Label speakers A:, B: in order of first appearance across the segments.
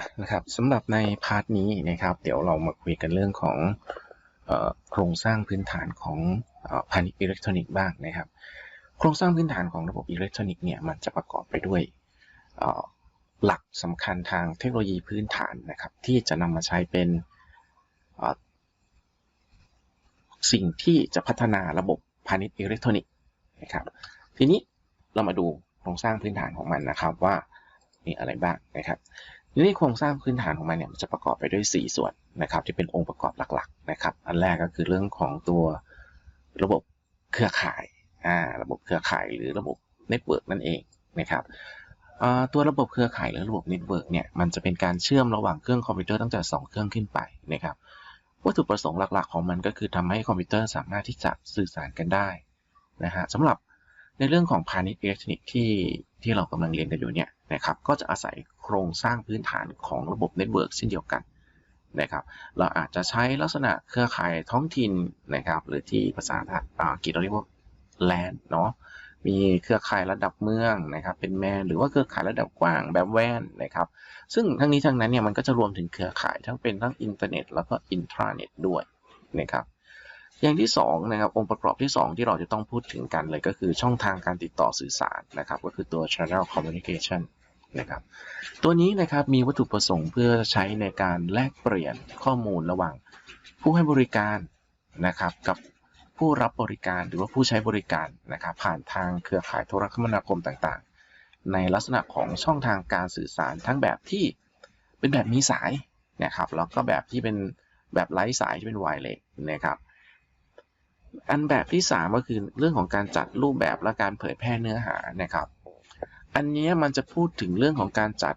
A: ะนะครับสำหรับในพาร์ทนี้นะครับ เดี๋ยวเรามาคุยกันเรื่องของโครงสร้างพื้นฐานของพาณิชย์อิเล็กทรอนิกส์บ้างนะครับ โครงสร้างพื้นฐานของระบบอิเล็กทรอนิกส์เนี่ยมันจะประกอบไปด้วยหลักสำคัญทางเทคโนโลยีพื้นฐานนะครับ ที่จะนำมาใช้เป็นสิ่งที่จะพัฒนาระบบพาณิชย์อิเล็กทรอนิกส์นะครับ ทีนี้เรามาดูโครงสร้างพื้นฐานของมันนะครับว่ามีอะไรบ้างนะครับ ทีนี้โครงสร้างพื้นฐานของมันเนี่ยมันจะประกอบไปด้วย 4 ส่วนนะครับที่เป็นองค์ประกอบหลักๆนะครับ อันแรกก็คือเรื่องของตัวระบบเครือข่ายอ่าระบบเครือข่ายหรือระบบเน็ตเวิร์กนั่นเองนะครับตัวระบบเครือข่ายหรือระบบเน็ตเวิร์กเนี่ยมันจะเป็นการเชื่อมระหว่างเครื่องคอมพิวเตอร์ตั้งแต่ 2 เครื่องขึ้นไปนะครับวัตถุประสงค์หลักๆ ของมันก็คือทำให้คอมพิวเตอร์สามารถที่จะสื่อสารกันได้นะฮะสำหรับในเรื่องของพาณิชย์อิเล็กทรอนิกส์ที่ ที่เรากำลังเรียนกันอยู่เนี่ยนะครับก็จะอาศัยโครงสร้างพื้นฐานของระบบเน็ตเวิร์กเช่นเดียวกันนะครับเราอาจจะใช้ลักษณะเครือข่ายท้องถิ่นนะครับหรือที่ภาษาอังกฤษเราเรียกว่า LAN เนาะมีเครือข่ายระดับเมืองนะครับเป็นแมนหรือว่าเครือข่ายระดับกว้างแบบแว่นนะครับซึ่งทั้งนี้ทั้งนั้นเนี่ยมันก็จะรวมถึงเครือข่ายทั้งเป็นทั้งอินเทอร์เน็ตแล้วก็อินทราเน็ตด้วยนะครับ อย่างที่2นะครับองค์ประกอบที่ 2 ที่เราจะต้องพูดถึงกันเลยก็คือช่องทางการติดต่อสื่อสารนะครับก็คือตัว channel communication นะครับตัวนี้นะครับมีวัตถุประสงค์เพื่อใช้ในการแลกเปลี่ยนข้อมูลระหว่าง ผู้ให้บริการนะครับกับผู้รับบริการหรือว่าผู้ใช้บริการนะครับผ่านทางเครือข่ายโทรคมนาคมต่างๆ ในลักษณะของช่องทางการสื่อสารทั้งแบบที่เป็นแบบมีสายนะครับแล้วก็แบบที่เป็นแบบไร้สายที่เป็นไวเลสนะครับ อันแบบที่ 3 ก็คือเรื่องของการจัดรูปแบบและการเผยแพร่เนื้อหานะครับ อันนี้มันจะพูดถึงเรื่องของการจัด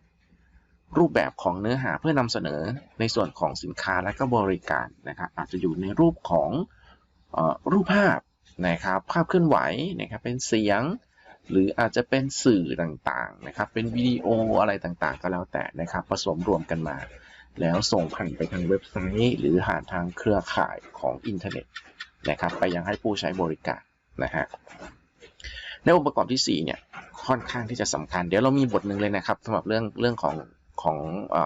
A: รูปแบบของเนื้อหาเพื่อนำเสนอในส่วนของสินค้าและก็บริการนะครับอาจจะอยู่ในรูปของออรูปภาพนะครับภาพเคลื่อนไหวนะครับเป็นเสียง หรืออาจจะเป็นสื่อต่างๆนะครับเป็นวิดีโออะไรต่างๆ ก็แล้วแต่นะครับผสมรวมกันมา แล้วส่งผ่านไปทางเว็บไซต์ หรือผ่านทางเครือข่ายของอินเทอร์เน็ต นะครับไปยังให้ผู้ใช้บริการนะฮะในองค์ประกอบที่4เนี่ยค่อนข้างที่จะสำคัญ เดี๋ยวเรามีบทหนึ่งเลยนะครับสำหรับเรื่องเรื่องของของอ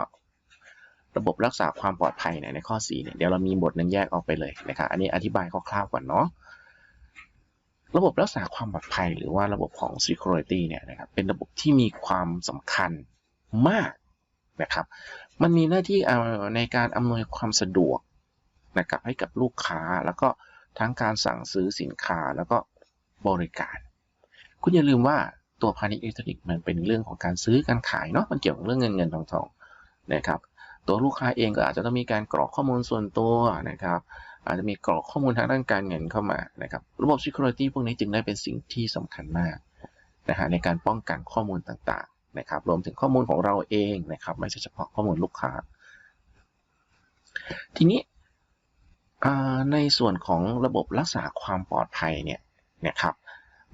A: ระบบรักษาความปลอดภัยเนี่ยในข้อ4เนี่ยเดี๋ยวเรามีบทหนึ่งแยกออกไปเลยนะครับอันนี้อธิบายคร่าวๆก่อนเนาะระบบรักษาความปลอดภัยหรือว่าระบบของ security เนี่ยนะครับเป็นระบบที่มีความสำคัญมากนะครับ มันมีหน้าที่ในการอำนวยความสะดวกนะครับให้กับลูกค้าแล้วก็ ทั้งการสั่งซื้อสินค้าแล้วก็บริการ คุณอย่าลืมว่าตัวพาณิชย์อิเล็กทรอนิกส์มันเป็นเรื่องของการซื้อการขายเนาะมันเกี่ยวกับเรื่องเงินเงินทองทองนะครับตัวลูกค้าเองก็อาจจะต้องมีการกรอกข้อมูลส่วนตัวนะครับ อาจจะมีกรอกข้อมูลทางด้านการเงินเข้ามานะครับ ระบบ security พวกนี้จึงได้เป็นสิ่งที่สำคัญมากนะฮะในการป้องกันข้อมูลต่างๆนะครับ รวมถึงข้อมูลของเราเองนะครับ ไม่ใช่เฉพาะข้อมูลลูกค้า ทีนี้ ในส่วนของระบบรักษาความปลอดภัยเนี่ยนะครับ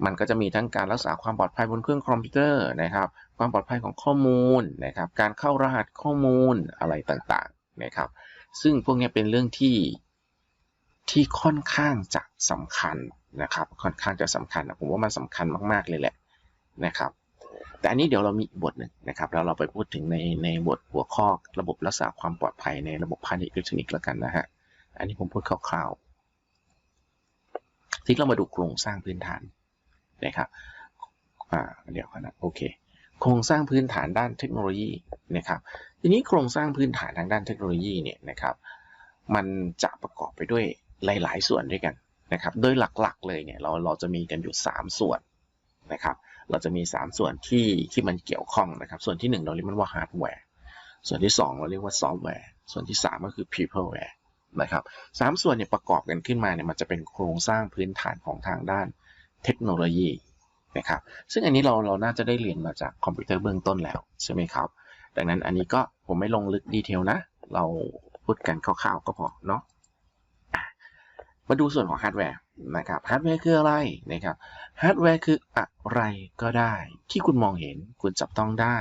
A: มันก็จะมีทั้งการรักษาความปลอดภัยบนเครื่องคอมพิวเตอร์นะครับ ความปลอดภัยของข้อมูลนะครับ การเข้ารหัสข้อมูลอะไรต่างๆนะครับ ซึ่งพวกนี้เป็นเรื่องที่ที่ค่อนข้างจะสำคัญนะครับ ค่อนข้างจะสำคัญผมว่ามันสำคัญมากๆเลยแหละนะครับ แต่อันนี้เดี๋ยวเรามีบทหนึ่งนะครับ แล้วเราไปพูดถึงในในบทหัวข้อระบบรักษาความปลอดภัยในระบบพาณิชย์อิเล็กทรอนิกส์แล้วกันนะฮะ อันนี้ผมพูดคร่าวๆที่เรามาดูโครงสร้างพื้นฐานนะครับอ่าเดี๋ยวนะโอเคโครงสร้างพื้นฐานด้านเทคโนโลยีนะครับทีนี้โครงสร้างพื้นฐานทางด้านเทคโนโลยีเนี่ยนะครับมันจะประกอบไปด้วยหลาย ๆ ส่วนด้วยกันนะครับโดยหลักๆเลยเนี่ยเราเราจะมีกันอยู่ 3 ส่วนนะครับเราจะมี 3 ส่วนที่ที่มันเกี่ยวข้องนะครับส่วนที่ 1 เราเรียกมันว่าฮาร์ดแวร์ส่วนที่ 2 เราเรียกว่าซอฟต์แวร์ส่วนที่ 3 ก็คือ peopleware นะครับสามส่วนเนี่ยประกอบกันขึ้นมาเนี่ยมันจะเป็นโครงสร้างพื้นฐานของทางด้านเทคโนโลยีนะครับซึ่งอันนี้เราเราน่าจะได้เรียนมาจากคอมพิวเตอร์เบื้องต้นแล้วใช่ไหมครับ ดังนั้นอันนี้ก็ผมไม่ลงลึกดีเทลนะ เราพูดกันคร่าวๆก็พอเนาะมาดูส่วนของฮาร์ดแวร์นะครับฮาร์ดแวร์คืออะไรนะครับฮาร์ดแวร์คืออะไรก็ได้ที่คุณมองเห็นคุณจับต้องได้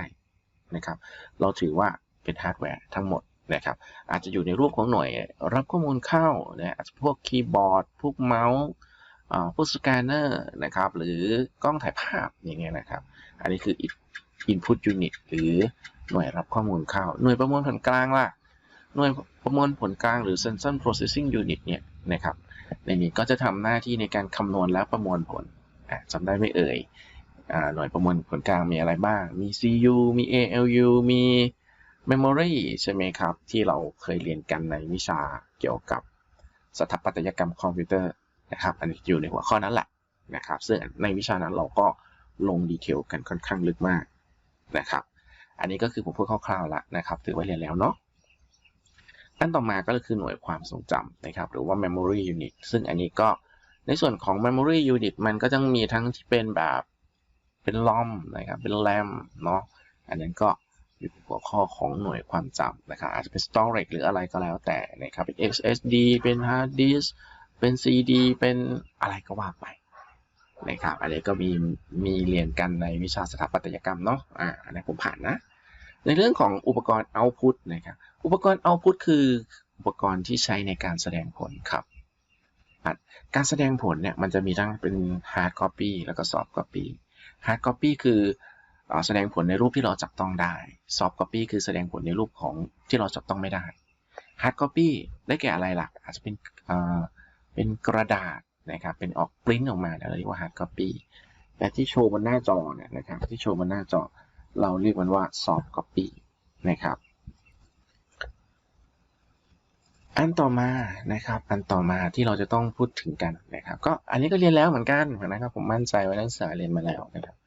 A: นะครับ เราถือว่าเป็นฮาร์ดแวร์ทั้งหมด นะครับอาจจะอยู่ในรูปของหน่วยรับข้อมูลเข้านะอาจจะพวกคีย์บอร์ด พวกเมาส์พวกสแกนเนอร์นะครับหรือกล้องถ่ายภาพอย่างเงี้ยนะครับ อันนี้คืออีก input unit หรือหน่วยรับข้อมูลเข้า หน่วยประมวลผลกลางล่ะ หน่วยประมวลผลกลางหรือ central processing unit เนี่ยนะครับในนี้ก็จะทำหน้าที่ในการคำนวณและประมวลผลอะจำได้ไม่เอ่ยอหน่วยประมวลผลกลางมีอะไรบ้าง มี CU มี ALU มี Memory ใช่ไหมครับ ที่เราเคยเรียนกันในวิชาเกี่ยวกับสถาปัตยกรรมคอมพิวเตอร์นะครับ อันนี้อยู่ในหัวข้อนั้นแหละนะครับ ซึ่งในวิชานั้นเราก็ลงดีเทลกันค่อนข้างลึกมากนะครับ อันนี้ก็คือผมพูดคร่าวๆล้วนะครับ ถือว่าเรียนแล้วเนาะอันต่อมาก็คือหน่วยความทรงจำนะครับ หรือว่า memory unit ซึ่งอันนี้ก็ในส่วนของ memory unit มันก็จะมีทั้งที่เป็นแบบเป็น ROM นะครับ เป็น RAM เนาะ อันนั้นก็ อยู่ในหัวข้อของหน่วยความจำนะครับอาจจะเป็น storage หรืออะไรก็แล้วแต่นะครับเป็น SSD เป็น hard disk เป็น CD เป็นอะไรก็ว่าไปนะครับอันนี้ก็มีมีเรียนกันในวิชาสถาปัตยกรรมเนาะอ่าอันนี้ผมผ่านนะ ในเรื่องของอุปกรณ์ output นะครับอุปกรณ์ output คืออุปกรณ์ที่ใช้ในการแสดงผลครับการแสดงผลเนี่ยมันจะมีทั้งเป็น hard copy แล้วก็ soft copy hard copy คือ แสดงผลในรูปที่เราจับต้องได้ soft copy คือแสดงผลในรูปของที่เราจับต้องไม่ได้ hard copy ได้แก่อะไรล่ะอาจจะเป็นเป็นกระดาษนะครับ เป็นออกปริ้นออกมาเราเรียกว่า hard copy แต่ที่โชว์บนหน้าจอเนี่ยนะครับ ที่โชว์บนหน้าจอเราเรียกมันว่า soft copy นะครับ อันต่อมานะครับ อันต่อมาที่เราจะต้องพูดถึงกันนะครับ ก็อันนี้ก็เรียนแล้วเหมือนกันนะครับ ผมมั่นใจว่านักศึกษาเรียนมาแล้วนะครับ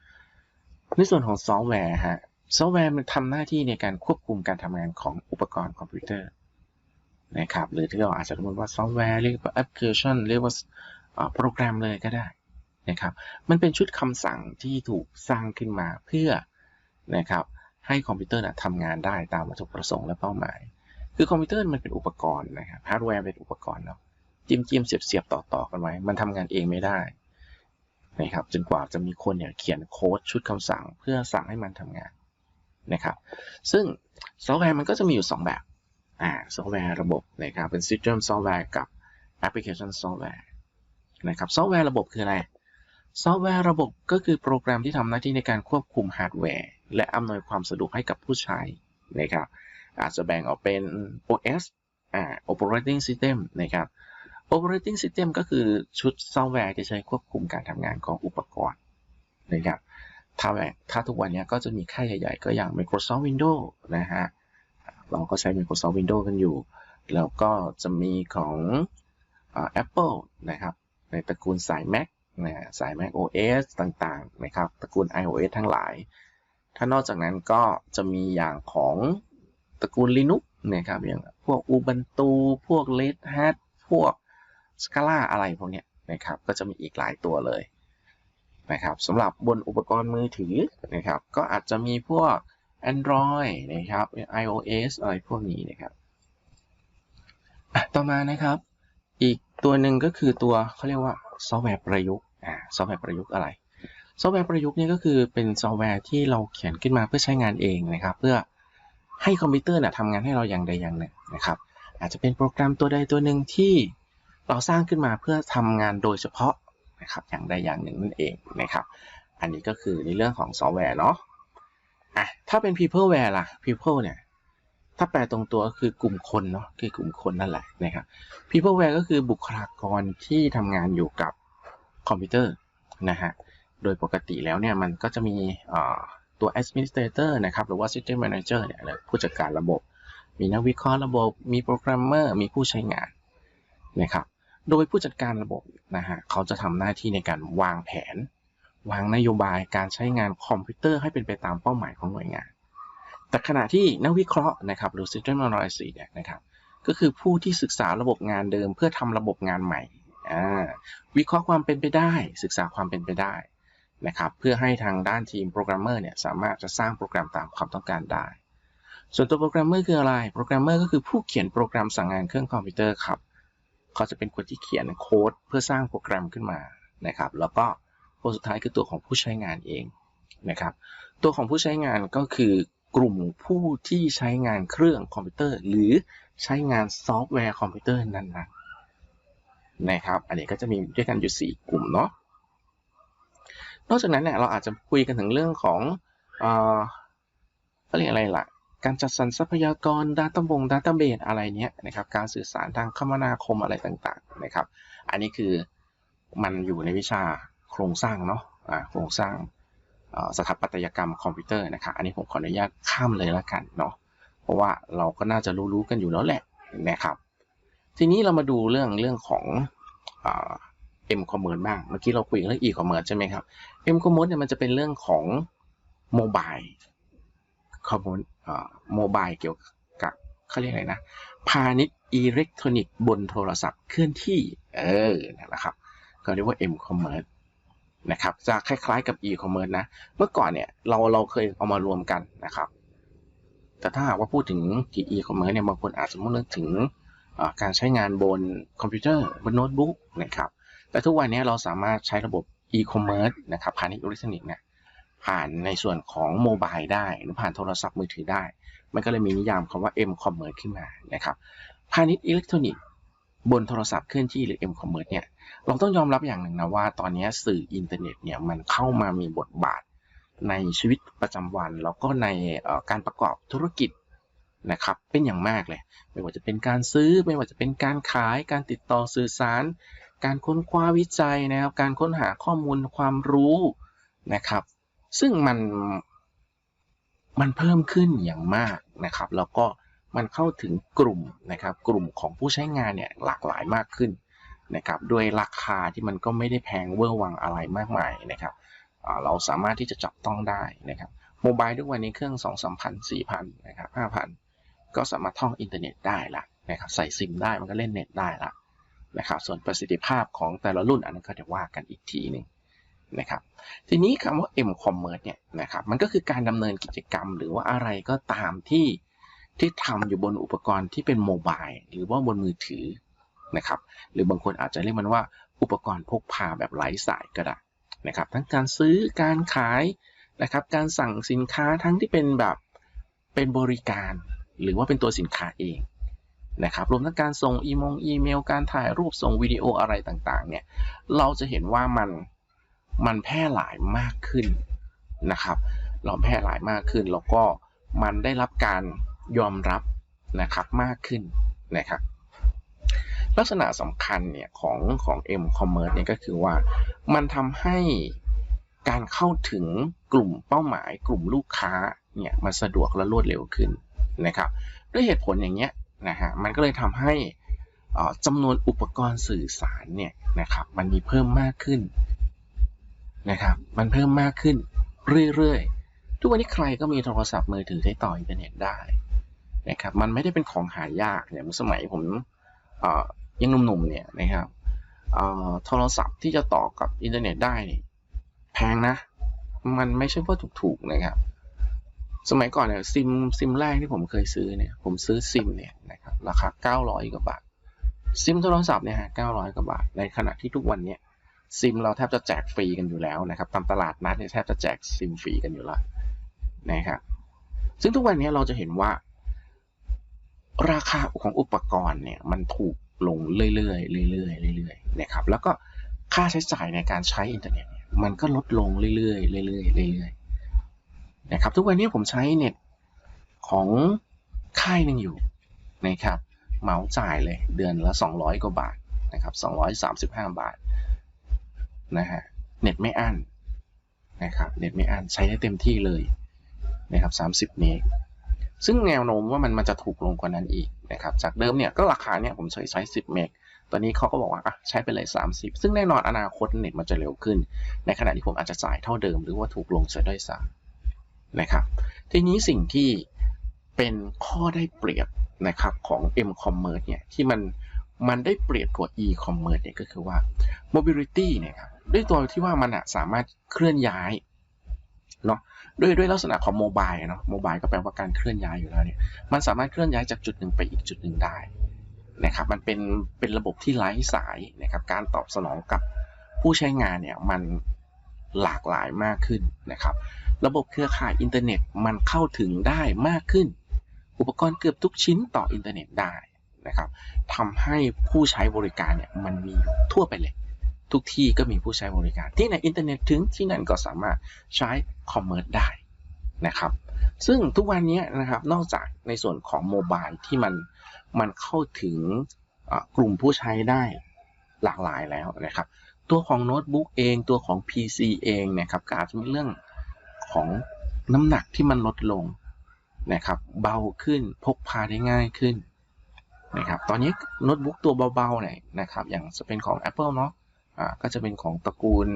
A: ในส่วนของซอฟต์แวร์ฮะ ซอฟต์แวร์มันทำหน้าที่ในการควบคุมการทำงานของอุปกรณ์คอมพิวเตอร์นะครับ หรือที่เราอาจจะเรียกว่าซอฟต์แวร์เรียกว่าแอปพลิเคชันเรียกว่าโปรแกรมเลยก็ได้นะครับ มันเป็นชุดคำสั่งที่ถูกสร้างขึ้นมาเพื่อนะครับให้คอมพิวเตอร์นะทำงานได้ตามวัตถุประสงค์และเป้าหมาย คือคอมพิวเตอร์มันเป็นอุปกรณ์นะครับฮาร์ดแวร์เป็นอุปกรณ์เนาะจิ้มจิ้มเสียบเสียบต่อต่อกันไว้ มันทำงานเองไม่ได้ นะครับจนกว่าจะมีคนเนี่ยเขียนโค้ดชุดคำสั่งเพื่อสั่งให้มันทำงานนะครับซึ่งซอฟต์แวร์มันก็จะมีอยู่ 2 แบบอ่าซอฟต์แวร์ระบบนะครับเป็น System Software กับ Application Software นะครับซอฟต์แวร์ระบบคืออะไร ซอฟต์แวร์ระบบก็คือโปรแกรมที่ทำหน้าที่ในการควบคุมฮาร์ดแวร์และอำนวยความสะดวกให้กับผู้ใช้นะครับอาจจะแบ่งออกเป็น OS อ่า Operating System นะครับ Operating System ก็คือชุดซอฟต์แวร์ที่ใช้ควบคุมการทำงานของอุปกรณ์นะครับถ้าถ้าทุกวันนี้ก็จะมีค่ายใหญ่ๆ ก็อย่าง Microsoft Windows นะฮะ เราก็ใช้ Microsoft Windows กันอยู่ แล้วก็จะมีของอ Apple นะครับ ในตระกูลสาย Mac นะสาย Mac OS ต่างๆ นะครับ ตระกูล iOS ทั้งหลาย ถ้านอกจากนั้นก็จะมีอย่างของตระกูล Linux นะครับ อย่างพวก Ubuntu พวก Red Hat พวก Scala อะไรพวกเนี้ยนะครับก็จะมีอีกหลายตัวเลยนะครับสำหรับบนอุปกรณ์มือถือนะครับก็อาจจะมีพวก Android นะครับ iOS อะไรพวกนี้นะครับต่อมานะครับ อีกตัวหนึ่งก็คือตัวเขาเรียกว่าซอฟต์แวร์ประยุกต์อ่าซอฟต์แวร์ประยุกต์อะไร ซอฟต์แวร์ประยุกต์นี่ก็คือเป็นซอฟต์แวร์ที่เราเขียนขึ้นมาเพื่อใช้งานเองนะครับ เพื่อให้คอมพิวเตอร์นะทำงานให้เราอย่างใดอย่างหนึ่งนะครับ อาจจะเป็นโปรแกรมตัวใดตัวหนึ่งที่ เราสร้างขึ้นมาเพื่อทำงานโดยเฉพาะนะครับอย่างใดอย่างหนึ่งนั่นเองนะครับ อันนี้ก็คือในเรื่องของซอฟต์แวร์เนาะอะถ้าเป็น peopleware ล่ะ people เนี่ยถ้าแปลตรงตัวก็คือกลุ่มคนเนาะคือกลุ่มคนนั่นแหละนะครับ peopleware ก็คือบุคลากรที่ทำงานอยู่กับคอมพิวเตอร์นะฮะโดยปกติแล้วเนี่ยมันก็จะมีตัว administrator นะครับ หรือว่า system manager เนี่ยผู้จัดการระบบ มีนักวิเคราะห์ระบบ มีโปรแกรมเมอร์ มีผู้ใช้งานนะครับ โดยผู้จัดการระบบนะฮะเขาจะทำหน้าที่ในการวางแผน วางนโยบายการใช้งานคอมพิวเตอร์ให้เป็นไปตามเป้าหมายของหน่วยงาน แต่ขณะที่นักวิเคราะห์นะครับหรือ system analyst เนี่ยนะครับก็คือผู้ที่ศึกษาระบบงานเดิม เพื่อทำระบบงานใหม่วิเคราะห์ความเป็นไปได้ ศึกษาความเป็นไปได้นะครับเพื่อให้ทางด้านทีมโปรแกรมเมอร์เนี่ยสามารถจะสร้างโปรแกรมตามความต้องการได้ ส่วนตัวโปรแกรมเมอร์คืออะไร โปรแกรมเมอร์ก็คือผู้เขียนโปรแกรมสั่งงานเครื่องคอมพิวเตอร์ครับ เขาจะเป็นคนที่เขียนโค้ดเพื่อสร้างโปรแกรมขึ้นมานะครับ แล้วก็คนสุดท้ายคือตัวของผู้ใช้งานเองนะครับ ตัวของผู้ใช้งานก็คือกลุ่มผู้ที่ใช้งานเครื่องคอมพิวเตอร์ หรือใช้งานซอฟต์แวร์คอมพิวเตอร์นั้นๆนะครับ อันนี้ก็จะมีด้วยกันอยู่ 4 กลุ่มเนาะนอกจากนั้นเนี่ยเราอาจจะคุยกันถึงเรื่องของเอ่อเขาเรียกอะไรล่ะ การจัดสรรทรัพยากร Data บง Database อะไรเนี้ยนะครับ การสื่อสารทางคมนาคมอะไรต่างๆนะครับ อันนี้คือมันอยู่ในวิชาโครงสร้างเนาะโครงสร้างสถาปัตยกรรมคอมพิวเตอร์นะครับ อันนี้ผมขออนุญาตข้ามเลยแล้วกันเนาะ เพราะว่าเราก็น่าจะรู้ๆกันอยู่แล้วแหละนะครับ ทีนี้เรามาดูเรื่องเรื่องของเอ็มคอมเมิร์บ้าง เมื่อกี้เราคุยเรื่องอีคอมเมิร์ใช่ไหมครับเอ็มคอมเมิร์เนี่ยมันจะเป็นเรื่องของโมบาย คอมมิร์โมบายเกี่ยวกับเขาเรียกอะไรนะ พาณิชย์อิเล็กทรอนิกส์บนโทรศัพท์เคลื่อนที่ เออนะครับก็เรียกว่า m-commerce นะครับจะคล้ายๆกับ e-commerce นะ เมื่อก่อนเนี่ยเราเราเคยเอามารวมกันนะครับ แต่ถ้าหากว่าพูดถึง e-commerce เนี่ยบางคนอาจจะมุ่งนึกถึงการใช้งานบนคอมพิวเตอร์บนโน้ตบุ๊กนะครับ แต่ทุกวันนี้เราสามารถใช้ระบบ e-commerce นะครับผ่านอิเล็กทรอนิกส์เนี่ย ผ่านในส่วนของโมบายได้หรือผ่านโทรศัพท์มือถือได้ มันก็เลยมีนิยามคำว่า m-commerce ขึ้นมานะครับพาณิชย์อิเล็กทรอนิกส์บนโทรศัพท์เคลื่อนที่หรือ m-commerce เนี่ยเราต้องยอมรับอย่างหนึ่งนะว่า ตอนนี้สื่ออินเทอร์เน็ตเนี่ยมันเข้ามามีบทบาทในชีวิตประจำวัน แล้วก็ในการประกอบธุรกิจนะครับเป็นอย่างมากเลย ไม่ว่าจะเป็นการซื้อไม่ว่าจะเป็นการขายการติดต่อสื่อสาร การค้นคว้าวิจัยนะครับการค้นหาข้อมูลความรู้นะครับ ซึ่งมันมันเพิ่มขึ้นอย่างมากนะครับ แล้วก็มันเข้าถึงกลุ่มนะครับ กลุ่มของผู้ใช้งานเนี่ยหลากหลายมากขึ้นนะครับด้วยราคาที่มันก็ไม่ได้แพงเวอร์วังอะไรมากมายนะครับเราสามารถที่จะจับต้องได้นะครับโมบายทุกวันนี้เครื่อง 2 3 0 0 0 4 0 0 0นะครับ5,000 ก็สามารถท่องอินเทอร์เน็ตได้ละนะครับใส่ซิมได้มันก็เล่นเน็ตได้ละนะครับส่วนประสิทธิภาพของแต่ละรุ่นอันนั้นก็จะว่ากันอีกทีหนึ่ง นะครับ ทีนี้คำว่า M commerce เนี่ยนะครับมันก็คือการดำเนินกิจกรรม หรือว่าอะไรก็ตามที่ที่ทำอยู่บนอุปกรณ์ที่เป็นโมบายหรือว่าบนมือถือนะครับ หรือบางคนอาจจะเรียกมันว่าอุปกรณ์พกพาแบบไร้สายก็ได้นะครับ ทั้งการซื้อการขายนะครับการสั่งสินค้าทั้งที่เป็นแบบเป็นบริการ หรือว่าเป็นตัวสินค้าเองนะครับรวมทั้งการส่งอีมงอีเมล การถ่ายรูปส่งวิดีโออะไรต่างๆเนี่ยเราจะเห็นว่ามัน มันแพร่หลายมากขึ้นนะครับเราแพร่หลายมากขึ้น แล้วก็มันได้รับการยอมรับนะครับมากขึ้นนะครับลักษณะสำคัญเนี่ยของของ M Commerce เนี่ยก็คือว่ามันทำให้การเข้าถึงกลุ่มเป้าหมาย กลุ่มลูกค้าเนี่ยมันสะดวกและรวดเร็วขึ้นนะครับ ด้วยเหตุผลอย่างเงี้ยนะฮะมันก็เลยทำให้จำนวนอุปกรณ์สื่อสารเนี่ยนะครับมันมีเพิ่มมากขึ้น นะครับ มันเพิ่มมากขึ้นเรื่อยๆ ทุกวันนี้ใครก็มีโทรศัพท์มือถือใช้ต่ออินเทอร์เน็ตได้นะครับ มันไม่ได้เป็นของหายากอย่างสมัยผมยังหนุ่มๆเนี่ยนะครับโทรศัพท์ที่จะต่อกับอินเทอร์เน็ตได้นี่แพงนะ มันไม่ใช่ว่าถูกๆนะครับ สมัยก่อนเนี่ยซิมซิมแรกที่ผมเคยซื้อเนี่ยผมซื้อซิมเนี่ยนะครับราคา 900 กว่าบาทซิมโทรศัพท์เนี่ยฮะ900 กว่าบาท ในขณะที่ทุกวันเนี่ย ซิมเราแทบจะแจกฟรีกันอยู่แล้วนะครับตามตลาดนัดเนี่ยแทบจะแจกซิมฟรีกันอยู่แล้วนะครับซึ่งทุกวันนี้เราจะเห็นว่า ราคาของอุปกรณ์เนี่ยมันถูกลงเรื่อยๆเรื่อยๆเรื่อยๆนะครับแล้วก็ค่าใช้จ่ายในการใช้อินเทอร์เน็ตเนี่ยมันก็ลดลงเรื่อยๆเรื่อยๆเรื่อยๆนะครับทุกวันนี้ผมใช้เน็ตของค่ายหนึ่งอยู่นะครับเหมาจ่ายเลยเดือนละ 200 กว่าบาทนะครับ235 บาท นะฮะเน็ตไม่อั้นนะครับเน็ตไม่อั้นใช้ได้เต็มที่เลยนะครับ30 เมกซึ่งแนวโน้มว่ามันมันจะถูกลงกว่านั้นอีกนะครับจากเดิมเนี่ยก็ราคาเนี่ยผมใช้ใช้ 10 เมกตอนนี้เขาก็บอกว่าอะใช้ไปเลย 30 ซึ่งแน่นอนอนาคตเน็ตมันจะเร็วขึ้น ในขณะที่ผมอาจจะจ่ายเท่าเดิมหรือว่าถูกลงเสียด้วยซ้ำนะครับทีนี้สิ่งที่เป็นข้อได้เปรียบนะครับของ m-commerce เนี่ยที่มันมันได้เปรียบกว่า e-commerce เนี่ยก็คือว่า mobility เนี่ยครับ ด้วยตัวที่ว่ามันอะสามารถเคลื่อนย้ายเนาะด้วยด้วยลักษณะของโมบายเนาะโมบายก็แปลว่าการเคลื่อนย้ายอยู่แล้วเนี่ยมันสามารถเคลื่อนย้ายจากจุดหนึ่งไปอีกจุดหนึ่งได้นะครับมันเป็นเป็นระบบที่ไร้สายนะครับการตอบสนองกับผู้ใช้งานเนี่ยมันหลากหลายมากขึ้นนะครับ ระบบเครือข่ายอินเทอร์เน็ตมันเข้าถึงได้มากขึ้น อุปกรณ์เกือบทุกชิ้นต่ออินเทอร์เน็ตได้นะครับทำให้ผู้ใช้บริการเนี่ยมันมีทั่วไปเลย ทุกที่ก็มีผู้ใช้บริการ ที่ไหนอินเทอร์เน็ตถึงที่นั่นก็สามารถใช้คอมเมอร์สได้นะครับ ซึ่งทุกวันนี้นะครับนอกจากในส่วนของโมบายที่มันมันเข้าถึงกลุ่มผู้ใช้ได้หลากหลายแล้วนะครับ ตัวของโน้ตบุ๊กเองตัวของ PC เองนะครับก็อาจจะมีเรื่องของน้ำหนักที่มันลดลงนะครับ เบาขึ้นพกพาได้ง่ายขึ้นนะครับ ตอนนี้โน้ตบุ๊กตัวเบาๆเนี่ยนะครับ อย่างจะเป็นของ Apple เนาะ ก็จะเป็นของตระกูล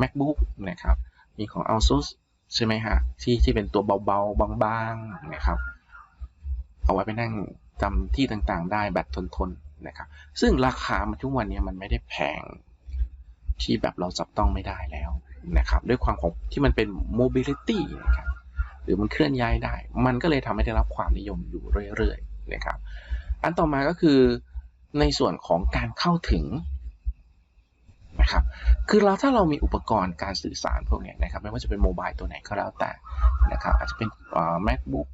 A: MacBook นะครับ มีของ ASUS ใช่ไหมฮะ ที่ที่เป็นตัวเบาๆ บางๆ นะครับ เอาไว้ไปนั่งจำที่ต่างๆ ได้แบตทนๆ นะครับ ซึ่งราคามันทุกวันนี้มันไม่ได้แพงที่แบบเราจับต้องไม่ได้แล้วนะครับ ด้วยความของที่มันเป็น mobility นะครับ หรือมันเคลื่อนย้ายได้ มันก็เลยทำให้ได้รับความนิยมอยู่เรื่อยๆ นะครับ อันต่อมาก็คือในส่วนของการเข้าถึง นะครับ คือเราถ้าเรามีอุปกรณ์การสื่อสารพวกนี้นะครับ ไม่ว่าจะเป็นโมบายตัวไหนก็แล้วแต่นะครับ อาจจะเป็น macbook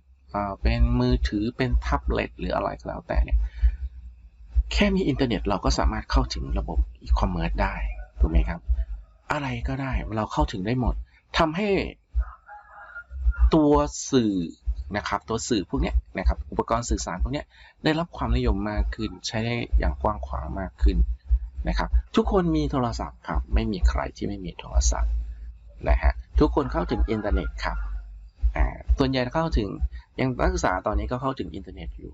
A: เป็นมือถือเป็นแท็บเล็ตหรืออะไรก็แล้วแต่เนี่ยแค่มีอินเทอร์เน็ตเราก็สามารถเข้าถึงระบบอีคอมเมิร์ซได้ถูกไหมครับ อะไรก็ได้เราเข้าถึงได้หมดทำให้ตัวสื่อนะครับ ตัวสื่อพวกนี้นะครับ อุปกรณ์สื่อสารพวกนี้ได้รับความนิยมมากขึ้น ใช้ได้อย่างกว้างขวางมากขึ้น นะครับ ทุกคนมีโทรศัพท์ครับ ไม่มีใครที่ไม่มีโทรศัพท์นะฮะ ทุกคนเข้าถึงอินเทอร์เน็ตครับอ่าส่วนใหญ่เข้าถึงอย่างนักศึกษาตอนนี้ก็เข้าถึงอินเทอร์เน็ตอยู่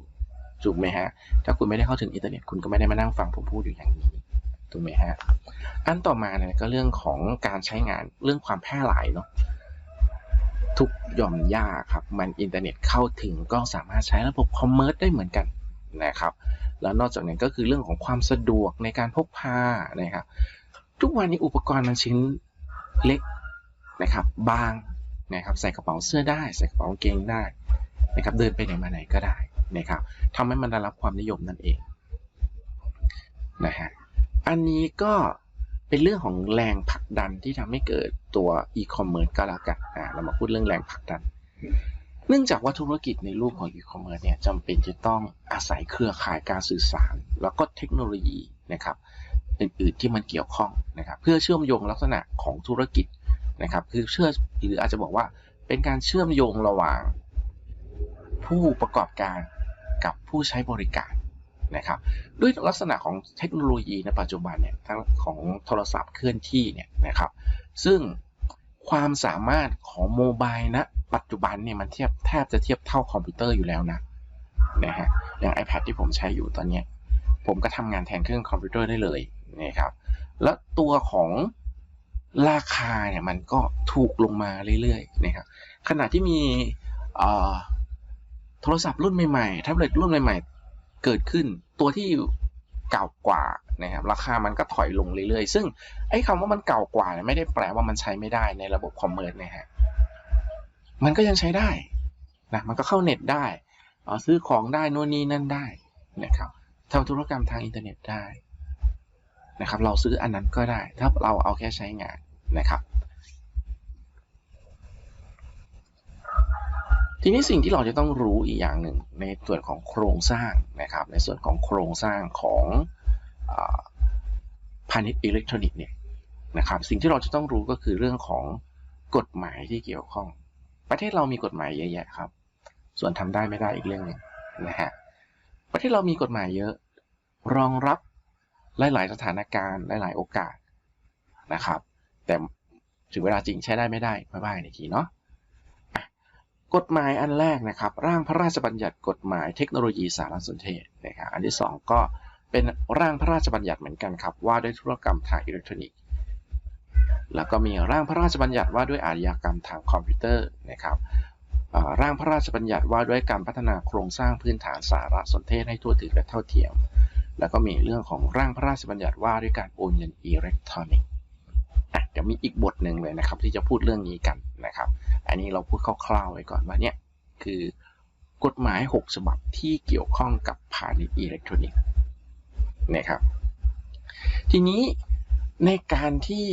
A: ถูกไหมฮะ ถ้าคุณไม่ได้เข้าถึงอินเทอร์เน็ตคุณก็ไม่ได้มานั่งฟังผมพูดอยู่อย่างนี้ถูกไหมฮะ อันต่อมาเนี่ยก็เรื่องของการใช้งานเรื่องความแพร่หลายเนาะ ทุกหย่อมย่าครับ มันอินเทอร์เน็ตเข้าถึงก็สามารถใช้ระบบคอมเมอร์สได้เหมือนกันนะครับ แล้วนอกจากนั้นก็คือเรื่องของความสะดวกในการพกพานะครับ ทุกวันนี้อุปกรณ์มันชิ้นเล็กนะครับ บางนะครับ ใส่กระเป๋าเสื้อได้ ใส่กระเป๋าเกงได้นะครับ เดินไปไหนมาไหนก็ได้นะครับทำให้มันได้รับความนิยมนั่นเองนะฮะอันนี้ก็เป็นเรื่องของแรงผลักดันที่ทำให้เกิดตัวอีคอมเมิร์ซก็แล้วกันอ่าเรามาพูดเรื่องแรงผลักดัน เนื่องจากว่าธุรกิจในรูปของอีคอมเมิร์ซเนี่ยจำเป็นจะต้องอาศัยเครือข่ายการสื่อสาร แล้วก็เทคโนโลยีนะครับอื่นๆที่มันเกี่ยวข้องนะครับเพื่อเชื่อมโยงลักษณะของธุรกิจนะครับคือเชื่อหรืออาจจะบอกว่าเป็นการเชื่อมโยงระหว่าง ผู้ประกอบการกับผู้ใช้บริการนะครับด้วยลักษณะของเทคโนโลยีในปัจจุบันเนี่ยทั้งของโทรศัพท์เคลื่อนที่เนี่ยนะครับซึ่งความสามารถของโมบายนะ ปัจจุบันเนี่ยมันเทียบแทบจะเทียบเท่าคอมพิวเตอร์อยู่แล้วนะนะฮะอย่าง iPad ที่ผมใช้อยู่ตอนนี้ผมก็ทำงานแทนเครื่องคอมพิวเตอร์ได้เลยนะครับ แล้วตัวของราคาเนี่ยมันก็ถูกลงมาเรื่อยๆนะครับขณะที่มีโทรศัพท์รุ่นใหม่ๆแท็บเล็ตรุ่นใหม่ๆ เกิดขึ้นตัวที่เก่ากว่านะครับราคามันก็ถอยลงเรื่อยๆ ซึ่งไอ้คำว่ามันเก่ากว่าไม่ได้แปลว่ามันใช้ไม่ได้ในระบบคอมเมอร์สนะฮะ มันก็ยังใช้ได้นะมันก็เข้าเน็ตได้ซื้อของได้นู่นนี่นั่นได้นะครับทำธุรกรรมทางอินเทอร์เน็ตได้นะครับ เราซื้ออันนั้นก็ได้ ถ้าเราเอาแค่ใช้งานนะครับ ทีนี้สิ่งที่เราจะต้องรู้อีกอย่างหนึ่งในส่วนของโครงสร้างนะครับ ในส่วนของโครงสร้างของพาณิชย์อิเล็กทรอนิกส์เนี่ยนะครับ สิ่งที่เราจะต้องรู้ก็คือเรื่องของกฎหมายที่เกี่ยวข้อง ประเทศเรามีกฎหมายเยอะแยะครับ ส่วนทำได้ไม่ได้อีกเรื่องหนึ่งนะฮะประเทศเรามีกฎหมายเยอะ รองรับหลาย ๆ สถานการณ์หลาย ๆ โอกาสนะครับ แต่ถึงเวลาจริงใช้ได้ไม่ได้ไม่บ้ายในทีเนาะกฎหมายอันแรกนะครับ ร่างพระราชบัญญัติกฎหมายเทคโนโลยีสารสนเทศนะครับอันที่ 2 ก็เป็นร่างพระราชบัญญัติเหมือนกันครับ ว่าด้วยธุรกรรมทางอิเล็กทรอนิกส์ แล้วก็มีร่างพระราชบัญญัติว่าด้วยอาชญากรรมทางคอมพิวเตอร์นะครับร่างพระราชบัญญัติว่าด้วยการพัฒนาโครงสร้างพื้นฐานสารสนเทศให้ทั่วถึงและเท่าเทียม แล้วก็มีเรื่องของร่างพระราชบัญญัติว่าด้วยการโอนเงินอิเล็กทรอนิกส์เดี๋ยวมีอีกบทหนึ่งเลยนะครับ ที่จะพูดเรื่องนี้กันนะครับ อันนี้เราพูดคร่าวๆไว้ก่อนว่าเนี่ยคือกฎหมาย 6 ฉบับที่เกี่ยวข้องกับพาณิชย์อิเล็กทรอนิกส์นะครับ ทีนี้ในการที่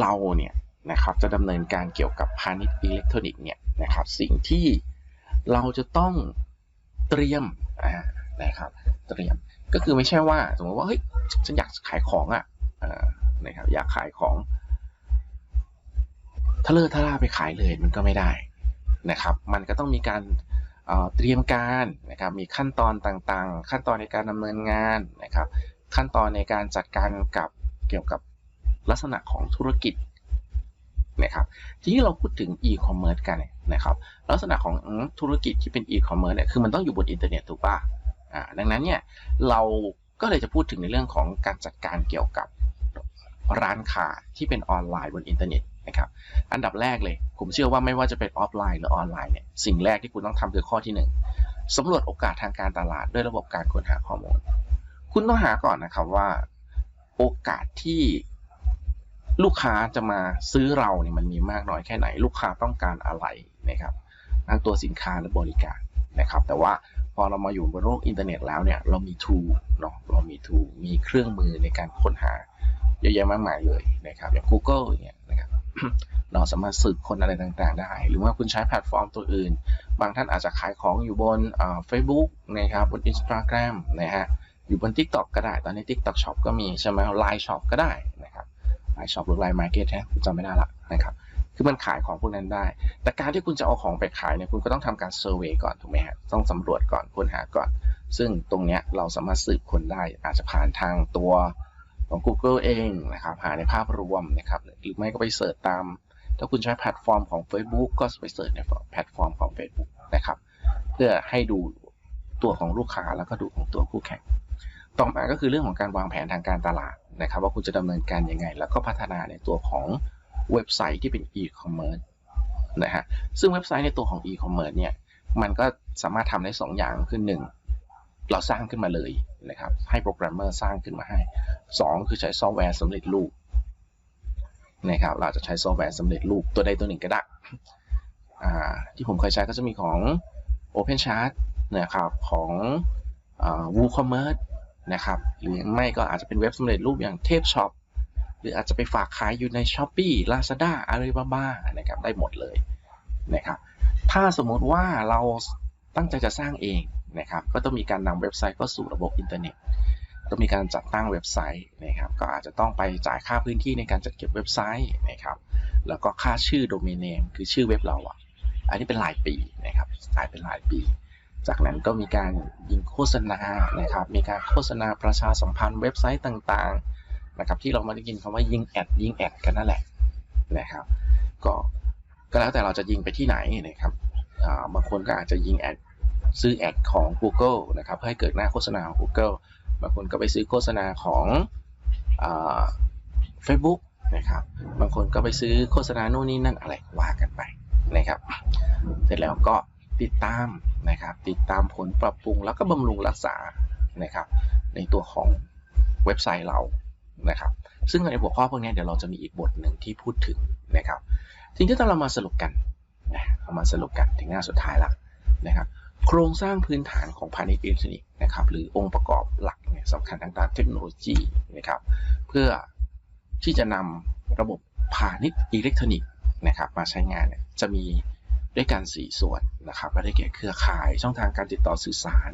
A: เราเนี่ยนะครับจะดำเนินการเกี่ยวกับพาณิชย์อิเล็กทรอนิกส์เนี่ยนะครับสิ่งที่เราจะต้องเตรียมนะครับเตรียมก็คือไม่ใช่ว่าสมมติว่าเฮ้ยฉันอยากขายของอะนะครับอยากขายของทะเลทะล่าไปขายเลยมันก็ไม่ได้นะครับ มันก็ต้องมีการเอ่อเตรียมการนะครับมีขั้นตอนต่างๆ ขั้นตอนในการดำเนินงานนะครับ ขั้นตอนในการจัดการกับเกี่ยวกับ ลักษณะของธุรกิจนะครับทีนี้เราพูดถึง e-commerce กันนะครับลักษณะของธุรกิจที่เป็น e-commerce เนี่ยคือมันต้องอยู่บนอินเทอร์เน็ตถูกป่ะอ่าดังนั้นเนี่ยเราก็เลยจะพูดถึงในเรื่องของการจัดการเกี่ยวกับร้านค้าที่เป็นออนไลน์บนอินเทอร์เน็ตนะครับอันดับแรกเลย ผมเชื่อว่าไม่ว่าจะเป็นออฟไลน์หรือออนไลน์เนี่ยสิ่งแรกที่คุณต้องทำคือข้อที่หนึ่งสำรวจโอกาสทางการตลาดด้วยระบบการค้นหาข้อมูล คุณต้องหาก่อนนะครับว่า โอกาสที่ ลูกค้าจะมาซื้อเราเนี่ยมันมีมากน้อยแค่ไหน ลูกค้าต้องการอะไรนะครับทั้งตัวสินค้าและบริการนะครับ แต่ว่าพอเรามาอยู่บนโลกอินเทอร์เน็ตแล้วเนี่ยเรามี tool เนาะเรามี tool มีเครื่องมือในการค้นหาเยอะแยะมากมายเลยนะครับอย่าง Google เงี้ยนะครับเราสามารถสืบคนอะไรต่างๆ ได้ หรือว่าคุณใช้แพลตฟอร์มตัวอื่น บางท่านอาจจะขายของอยู่บนเฟซบุ๊กนะครับบน Instagram นะฮะอยู่บน TikTok ก็ได้ ตอนนี้ TikTok Shop ก็มีใช่ไหม Line Shop ก็ได้นะครับ Line Shop หรือ Line Market ฮะผมจำไม่ได้ละนะครับคือมันขายของพวกนั้นได้ แต่การที่คุณจะเอาของไปขายเนี่ยคุณก็ต้องทำการเซอร์เวยก่อนถูกไหมฮะต้องสำรวจก่อนค้นหาก่อน ซึ่งตรงเนี้ยเราสามารถสืบคนได้อาจจะผ่านทางตัวของ Google เองนะครับหาในภาพรวมนะครับหรือไม่ก็ไปเสิร์ชตาม ถ้าคุณใช้แพลตฟอร์มของ Facebook ก็ไปเสิร์ชในแพลตฟอร์มของ Facebook นะครับเพื่อให้ดูตัวของลูกค้าแล้วก็ดูของตัวคู่แข่ง ต่อมาก็คือเรื่องของการวางแผนทางการตลาด นะครับว่าคุณจะดำเนินการยังไง แล้วก็พัฒนาในตัวของเว็บไซต์ที่เป็น e-commerce นะฮะซึ่งเว็บไซต์ในตัวของ e-commerce เนี่ยมันก็สามารถทำได้ 2 อย่างคือ1เราสร้างขึ้นมาเลยนะครับให้โปรแกรมเมอร์สร้างขึ้นมาให้ 2 คือใช้ซอฟต์แวร์สำเร็จรูปนะครับเราจะใช้ซอฟต์แวร์สำเร็จรูปตัวใดตัวหนึ่งก็ได้ที่ผมเคยใช้ก็จะมีของ OpenChart นะครับของ WooCommerce นะครับหรือไม่ก็อาจจะเป็นเว็บสำเร็จรูปอย่าง Tape Shop หรืออาจจะไปฝากขายอยู่ใน Shopee Lazada Alibaba นะครับได้หมดเลยนะครับถ้าสมมุติว่าเราตั้งใจจะสร้างเองนะครับก็ต้องมีการนำเว็บไซต์เข้าสู่ระบบอินเทอร์เน็ตต้องมีการจัดตั้งเว็บไซต์นะครับก็อาจจะต้องไปจ่ายค่าพื้นที่ในการจัดเก็บเว็บไซต์นะครับแล้วก็ค่าชื่อโดเมนเนมคือชื่อเว็บเราอะอันนี้เป็นรายปีนะครับจ่ายเป็นรายปี จากนั้นก็มีการยิงโฆษณานะครับ มีการโฆษณาประชาสัมพันธ์เว็บไซต์ต่างๆนะครับที่เรามาได้ยินคำว่ายิงแอดยิงแอดกันนั่นแหละนะครับ ก็ก็แล้วแต่เราจะยิงไปที่ไหนนะครับบางคนก็อาจจะยิงแอดซื้อแอดของ Google นะครับเพื่อให้เกิดหน้าโฆษณาของ Google บางคนก็ไปซื้อโฆษณาของเฟซบุ๊กนะครับ บางคนก็ไปซื้อโฆษณาโน่นนี่นั่นอะไรว่ากันไปนะครับ เสร็จแล้วก็ ติดตามนะครับ ติดตามผลปรับปรุงแล้วก็บำรุงรักษานะครับ ในตัวของเว็บไซต์เรานะครับ ซึ่งในหัวข้อพวกนี้เดี๋ยวเราจะมีอีกบทหนึ่งที่พูดถึงนะครับทีนี้เรามาสรุปกันนะเรามาสรุปกันถึงหน้าสุดท้ายละนะครับ โครงสร้างพื้นฐานของพาณิชย์อิเล็กทรอนิกส์นะครับ หรือองค์ประกอบหลักเนี่ยสำคัญทางด้านเทคโนโลยีนะครับ เพื่อที่จะนำระบบพาณิชย์อิเล็กทรอนิกส์นะครับ มาใช้งานเนี่ยจะมี ด้วยกัน 4 ส่วนนะครับก็ได้แก่เครือข่ายช่องทางการติดต่อสื่อสาร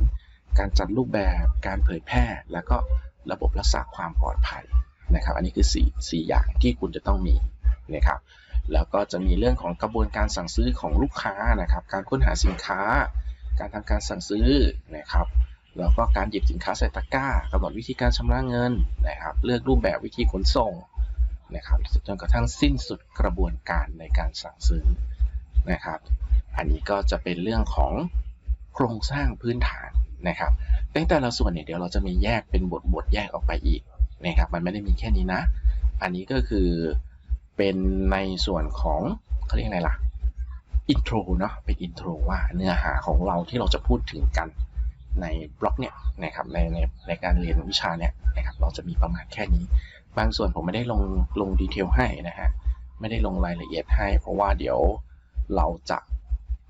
A: การจัดรูปแบบ การเผยแพร่ แล้วก็ระบบรักษาความปลอดภัยนะครับ อันนี้คือ 4 4 อย่างที่คุณจะต้องมีนะครับแล้วก็จะมีเรื่องของกระบวนการสั่งซื้อของลูกค้านะครับ การค้นหาสินค้า การทำการสั่งซื้อนะครับแล้วก็การหยิบสินค้าใส่ตะกร้ากำหนดวิธีการชำระเงินนะครับ เลือกรูปแบบวิธีขนส่งนะครับจนกระทั่งสิ้นสุดกระบวนการในการสั่งซื้อ นะครับ อันนี้ก็จะเป็นเรื่องของโครงสร้างพื้นฐานนะครับในแต่ละส่วนเนี่ยเดี๋ยวเราจะมีแยกเป็นบทบทแยกออกไปอีกนะครับ มันไม่ได้มีแค่นี้นะ อันนี้ก็คือเป็นในส่วนของเขาเรียกอะไรล่ะอินโทรเนาะเป็นอินโทรว่าเนื้อหาของเราที่เราจะพูดถึงกันในบล็อกเนี่ยนะครับในในในการเรียนวิชาเนี่ยนะครับเราจะมีประมาณแค่นี้ บางส่วนผมไม่ได้ลงลงดีเทลให้นะฮะไม่ได้ลงรายละเอียดให้ เพราะว่าเดี๋ยว เราจะ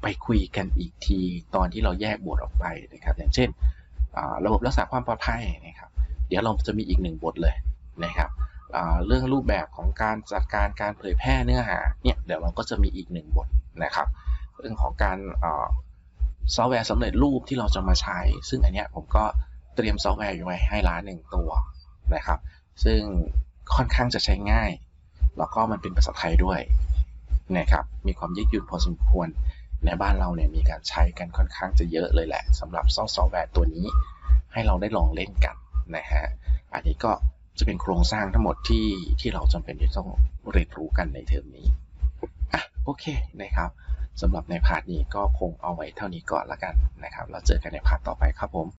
A: ไปคุยกันอีกทีตอนที่เราแยกบทออกไปนะครับ อย่างเช่นระบบรักษาความปลอดภัยนะครับ เดี๋ยวเราจะมีอีกหนึ่งบทเลยนะครับเรื่องรูปแบบของการจัดการการเผยแพร่เนื้อหาเนี่ยเดี๋ยวเราก็จะมีอีกหนึ่งบทนะครับ เรื่องของการซอฟต์แวร์สำเร็จรูปที่เราจะมาใช้ ซึ่งอันนี้ผมก็เตรียมซอฟต์แวร์อยู่ไว้ให้ร้านหนึ่งตัวนะครับ ซึ่งค่อนข้างจะใช้ง่าย แล้วก็มันเป็นภาษาไทยด้วย นะครับมีความยืดหยุ่นพอสมควร ในบ้านเราเนี่ยมีการใช้กันค่อนข้างจะเยอะเลยแหละสำหรับซอฟต์แวร์ตัวนี้ ให้เราได้ลองเล่นกันนะฮะอันนี้ก็จะเป็นโครงสร้างทั้งหมดที่ที่เราจำเป็นที่ต้องเรียนรู้กันในเทอมนี้อะโอเคนะครับสำหรับในพาร์ทนี้ก็คงเอาไว้เท่านี้ก่อนละกันนะครับเราเจอกันในพาร์ทต่อไปครับผม